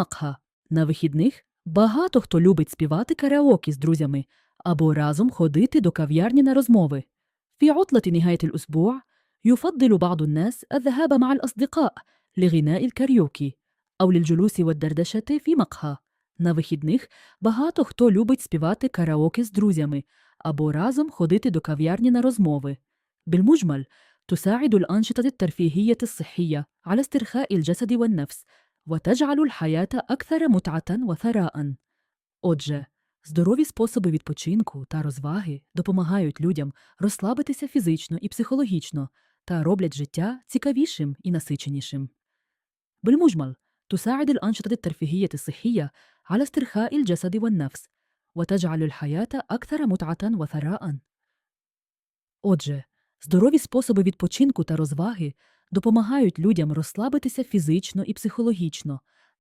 макха. На вихідних багато хто любить співати караоке з друзями або разом ходити до кав'ярні на розмови. في عطلة نهاية الأسبوع يفضل بعض الناس الذهاب مع الأصدقاء لغناء الكاريوكي أو للجلوس والدردشة في مقهى. На вихідних багато хто любить співати караоке з друзями або разом ходити до кав'ярні на розмови. بالمجمل تساعد الأنشطة الترفيهية الصحية على استرخاء الجسد والنفس وتجعل الحياة أكثر متعة وثراء. Отже, здорові способи відпочинку та розваги допомагають людям розслабитися фізично і психологічно та роблять життя цікавішим і насиченішим. بالمجمل تساعد الأنشطة الترفيهية الصحية على استرخاء الجسد والنفس وتجعل الحياة أكثر متعة وثراء. Отже, здорові способи відпочинку та розваги допомагають людям розслабитися фізично і психологічно